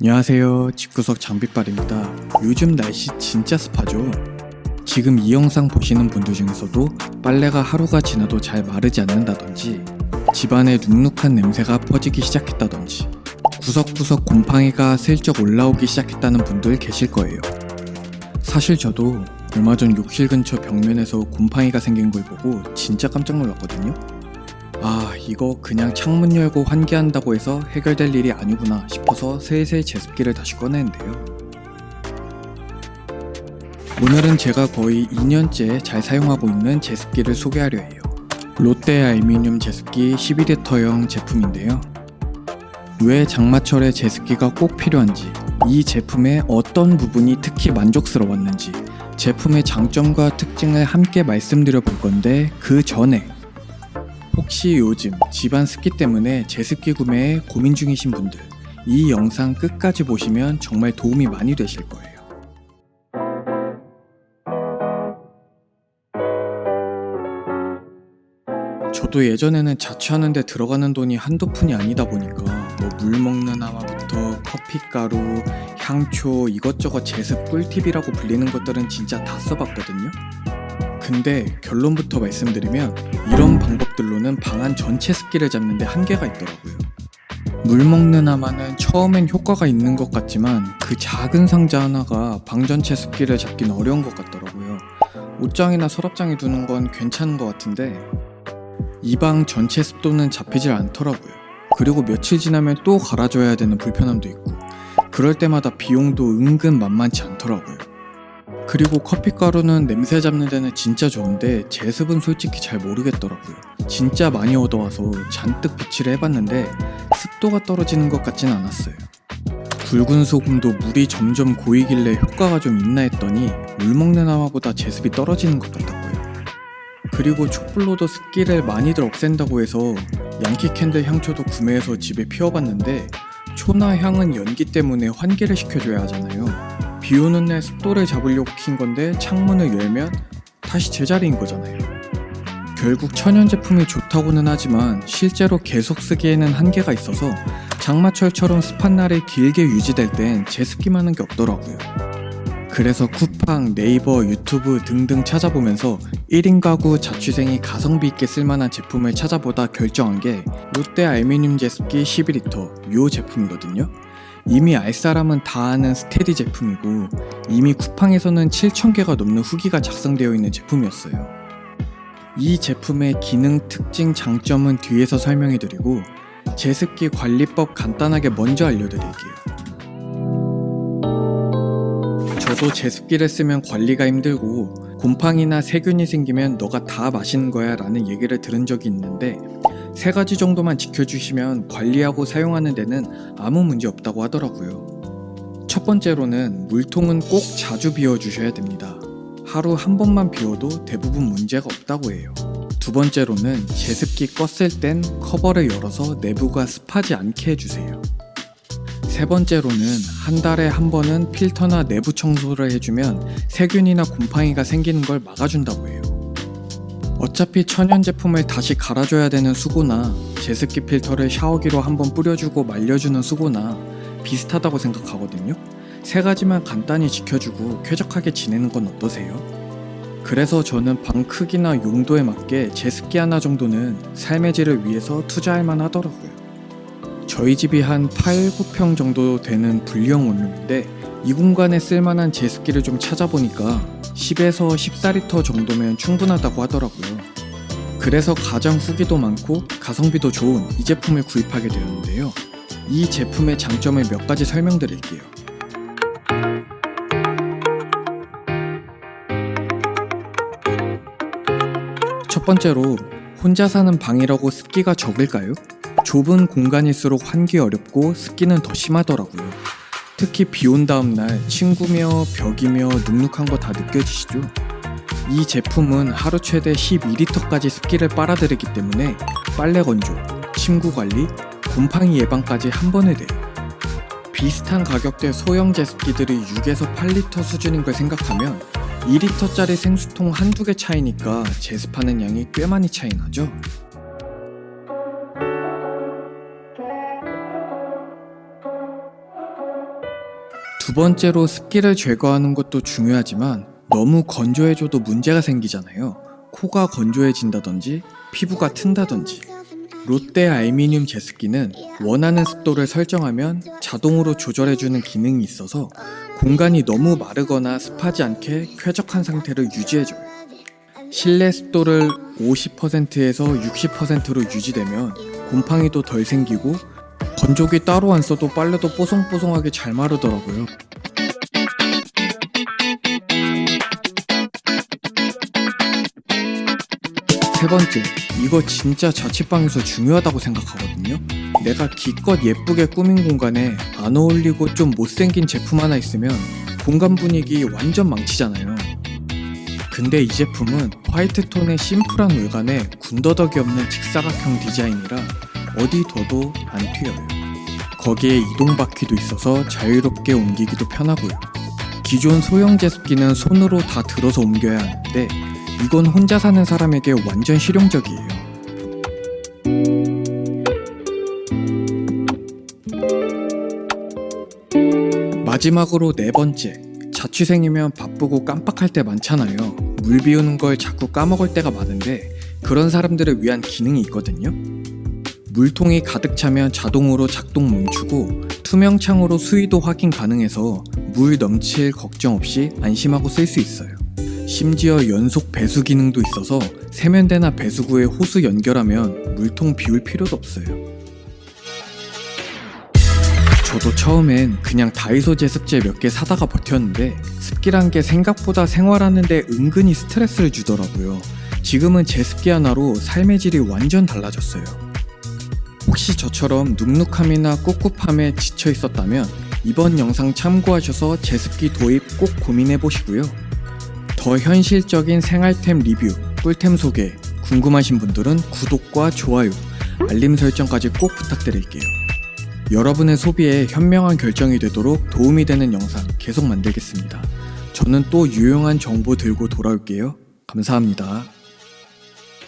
안녕하세요. 집구석 장비빨입니다. 요즘 날씨 진짜 습하죠? 지금 이 영상 보시는 분들 중에서도 빨래가 하루가 지나도 잘 마르지 않는다든지 집안에 눅눅한 냄새가 퍼지기 시작했다든지 구석구석 곰팡이가 슬쩍 올라오기 시작했다는 분들 계실 거예요. 사실 저도 얼마 전 욕실 근처 벽면에서 곰팡이가 생긴 걸 보고 진짜 깜짝 놀랐거든요. 아, 이거 그냥 창문 열고 환기한다고 해서 해결될 일이 아니구나 싶어서 슬슬 제습기를 다시 꺼내는데요. 오늘은 제가 거의 2년째 잘 사용하고 있는 제습기를 소개하려 해요. 롯데 알미늄 제습기 12리터형 제품인데요. 왜 장마철에 제습기가 꼭 필요한지, 이 제품의 어떤 부분이 특히 만족스러웠는지, 제품의 장점과 특징을 함께 말씀드려 볼 건데, 그 전에 혹시 요즘 집안 습기 때문에 제습기 구매에 고민 중이신 분들, 이 영상 끝까지 보시면 정말 도움이 많이 되실 거예요. 저도 예전에는 자취하는데 들어가는 돈이 한두 푼이 아니다 보니까 뭐 물 먹는 하마부터 커피가루, 향초 이것저것 제습 꿀팁이라고 불리는 것들은 진짜 다 써봤거든요. 근데 결론부터 말씀드리면 이런 방법들로는 방안 전체 습기를 잡는데 한계가 있더라고요. 물 먹는 하마는 처음엔 효과가 있는 것 같지만 그 작은 상자 하나가 방 전체 습기를 잡긴 어려운 것 같더라고요. 옷장이나 서랍장에 두는 건 괜찮은 것 같은데 이 방 전체 습도는 잡히질 않더라고요. 그리고 며칠 지나면 또 갈아줘야 되는 불편함도 있고 그럴 때마다 비용도 은근 만만치 않더라고요. 그리고 커피가루는 냄새 잡는 데는 진짜 좋은데 제습은 솔직히 잘 모르겠더라고요. 진짜 많이 얻어와서 잔뜩 비치를 해봤는데 습도가 떨어지는 것 같진 않았어요. 굵은 소금도 물이 점점 고이길래 효과가 좀 있나 했더니 물 먹는 하마보다 제습이 떨어지는 것 같았고요. 그리고 촛불로도 습기를 많이들 없앤다고 해서 양키 캔들 향초도 구매해서 집에 피워봤는데 초나 향은 연기 때문에 환기를 시켜줘야 하잖아요. 비 오는 날 습도를 잡으려고 킨 건데 창문을 열면 다시 제자리인 거잖아요. 결국 천연 제품이 좋다고는 하지만 실제로 계속 쓰기에는 한계가 있어서 장마철처럼 습한 날이 길게 유지될 땐 제습기만 한 게 없더라고요. 그래서 쿠팡, 네이버, 유튜브 등등 찾아보면서 1인 가구 자취생이 가성비 있게 쓸만한 제품을 찾아보다 결정한 게 롯데 알미늄 제습기 12리터 요 제품이거든요. 이미 알 사람은 다 아는 스테디 제품이고 이미 쿠팡에서는 7,000개가 넘는 후기가 작성되어 있는 제품이었어요. 이 제품의 기능, 특징, 장점은 뒤에서 설명해 드리고 제습기 관리법 간단하게 먼저 알려드릴게요. 저도 제습기를 쓰면 관리가 힘들고 곰팡이나 세균이 생기면 너가 다 마시는 거야 라는 얘기를 들은 적이 있는데 세 가지 정도만 지켜주시면 관리하고 사용하는 데는 아무 문제 없다고 하더라고요. 첫 번째로는 물통은 꼭 자주 비워주셔야 됩니다. 하루 한 번만 비워도 대부분 문제가 없다고 해요. 두 번째로는 제습기 껐을 땐 커버를 열어서 내부가 습하지 않게 해주세요. 세 번째로는 한 달에 한 번은 필터나 내부 청소를 해주면 세균이나 곰팡이가 생기는 걸 막아준다고 해요. 어차피 천연 제품을 다시 갈아줘야 되는 수고나 제습기 필터를 샤워기로 한번 뿌려주고 말려주는 수고나 비슷하다고 생각하거든요. 세 가지만 간단히 지켜주고 쾌적하게 지내는 건 어떠세요? 그래서 저는 방 크기나 용도에 맞게 제습기 하나 정도는 삶의 질을 위해서 투자할 만 하더라고요. 저희 집이 한 8, 9평 정도 되는 분리형 원룸인데 이 공간에 쓸만한 제습기를 좀 찾아보니까 10에서 14리터 정도면 충분하다고 하더라고요. 그래서 가장 후기도 많고 가성비도 좋은 이 제품을 구입하게 되었는데요. 이 제품의 장점을 몇 가지 설명드릴게요. 첫 번째로 혼자 사는 방이라고 습기가 적을까요? 좁은 공간일수록 환기 어렵고 습기는 더 심하더라고요. 특히 비 온 다음 날 친구며 벽이며 눅눅한 거 다 느껴지시죠? 이 제품은 하루 최대 12리터까지 습기를 빨아들이기 때문에 빨래 건조, 침구 관리, 곰팡이 예방까지 한 번에 돼요. 비슷한 가격대 소형 제습기들이 6에서 8리터 수준인 걸 생각하면 2리터짜리 생수통 한두 개 차이니까 제습하는 양이 꽤 많이 차이 나죠? 두 번째로 습기를 제거하는 것도 중요하지만 너무 건조해줘도 문제가 생기잖아요. 코가 건조해진다든지 피부가 튼다든지. 롯데 알미늄 제습기는 원하는 습도를 설정하면 자동으로 조절해주는 기능이 있어서 공간이 너무 마르거나 습하지 않게 쾌적한 상태를 유지해줘요. 실내 습도를 50%에서 60%로 유지되면 곰팡이도 덜 생기고 건조기 따로 안 써도 빨래도 뽀송뽀송하게 잘 마르더라고요. 세 번째, 이거 진짜 자취방에서 중요하다고 생각하거든요. 내가 기껏 예쁘게 꾸민 공간에 안 어울리고 좀 못생긴 제품 하나 있으면 공간 분위기 완전 망치잖아요. 근데 이 제품은 화이트 톤의 심플한 외관에 군더더기 없는 직사각형 디자인이라 어디 둬도 안 튀어요. 거기에 이동 바퀴도 있어서 자유롭게 옮기기도 편하고요. 기존 소형 제습기는 손으로 다 들어서 옮겨야 하는데 이건 혼자 사는 사람에게 완전 실용적이에요. 마지막으로 네 번째. 자취생이면 바쁘고 깜빡할 때 많잖아요. 물 비우는 걸 자꾸 까먹을 때가 많은데 그런 사람들을 위한 기능이 있거든요. 물통이 가득 차면 자동으로 작동 멈추고 투명 창으로 수위도 확인 가능해서 물 넘칠 걱정 없이 안심하고 쓸 수 있어요. 심지어 연속 배수 기능도 있어서 세면대나 배수구에 호스 연결하면 물통 비울 필요도 없어요. 저도 처음엔 그냥 다이소 제습제 몇 개 사다가 버텼는데 습기란 게 생각보다 생활하는데 은근히 스트레스를 주더라고요. 지금은 제습기 하나로 삶의 질이 완전 달라졌어요. 혹시 저처럼 눅눅함이나 꿉꿉함에 지쳐 있었다면 이번 영상 참고하셔서 제습기 도입 꼭 고민해 보시고요. 더 현실적인 생활템 리뷰, 꿀템 소개 궁금하신 분들은 구독과 좋아요, 알림 설정까지 꼭 부탁드릴게요. 여러분의 소비에 현명한 결정이 되도록 도움이 되는 영상 계속 만들겠습니다. 저는 또 유용한 정보 들고 돌아올게요. 감사합니다.